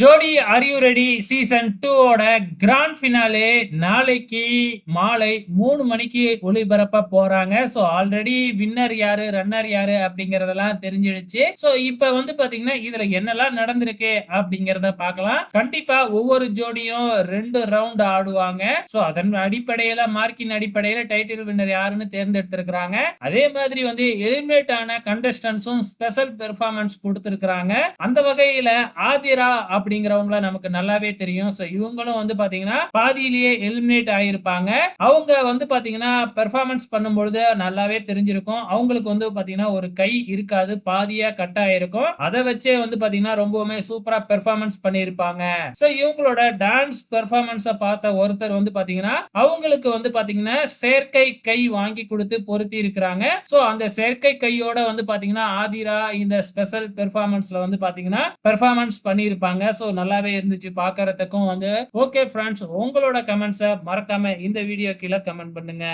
Jodi are you ready season டூவோட grand finale நாளைக்கு மாலை மூணு மணிக்கு ஒளிபரப்ப போறாங்க. ஸோ ஆல்ரெடி வின்னர் யாரு ரன்னர் யாரு அப்படிங்கறதெல்லாம் தெரிஞ்சிடுச்சு. ஸோ இப்போ வந்து பாத்தீங்கன்னா இதுல என்னெல்லாம் நடந்திருக்கு அப்படிங்கறத பார்க்கலாம். கண்டிப்பா ஒவ்வொரு ஜோடியும் ரெண்டு ரவுண்ட் ஆடுவாங்க. ஸோ அதன் அடிப்படையில மார்க்கின் அடிப்படையில டைட்டில் வின்னர் யாருன்னு தேர்ந்தெடுத்திருக்கிறாங்க. அதே மாதிரி வந்து எலிமினேட் ஆன கண்டஸ்டன்ஸும் ஸ்பெஷல் பெர்ஃபார்மன்ஸ் கொடுத்திருக்கிறாங்க. அந்த வகையில ஆதிரா அப்படிங்கிறவங்கள நமக்கு நல்லாவே தெரியும். ஸோ இவங்களும் வந்து பாத்தீங்கன்னா பாதியிலேயே எலிமினேட் ஆகியிருப்பாங்க அவங்க வந்து பாத்தீங்கன்னா பெர்ஃபார்மன்ஸ் பண்ணும்பொழுது நல்லாவே தெரிஞ்சிருக்கும். அவங்களுக்கு வந்து பாத்தீங்கன்னா ஒரு கை இருக்காது. பாதியா கட் ஆயிருக்கும். அதை வச்சே வந்து பாத்தீங்கன்னா ரொம்பவுமே சூப்பரா பெர்ஃபார்மன்ஸ் பண்ணியிருப்பாங்க. ஸோ இவங்களோட டான்ஸ் பெர்ஃபார்மன்ஸை பார்த்த ஒருத்தர் வந்து பாத்தீங்கன்னா அவங்களுக்கு வந்து பாத்தீங்கன்னா செயற்கை கை வாங்கி கொடுத்து பொருத்தி இருக்கிறாங்க. ஸோ அந்த செயற்கை கையோட வந்து பாத்தீங்கன்னா ஆதிரா இந்த ஸ்பெஷல் பெர்ஃபார்மன்ஸ்ல வந்து பாத்தீங்கன்னா பெர்ஃபார்மன்ஸ் பண்ணியிருப்பாங்க. ஸோ நல்லாவே இருந்துச்சு. பார்க்கறதுக்கும் வந்து ஓகே ஃப்ரெண்ட்ஸ் உங்களோட கமெண்ட்ஸை மறக்காம இந்த வீடியோ கீழே கமெண்ட் பண்ணுங்க.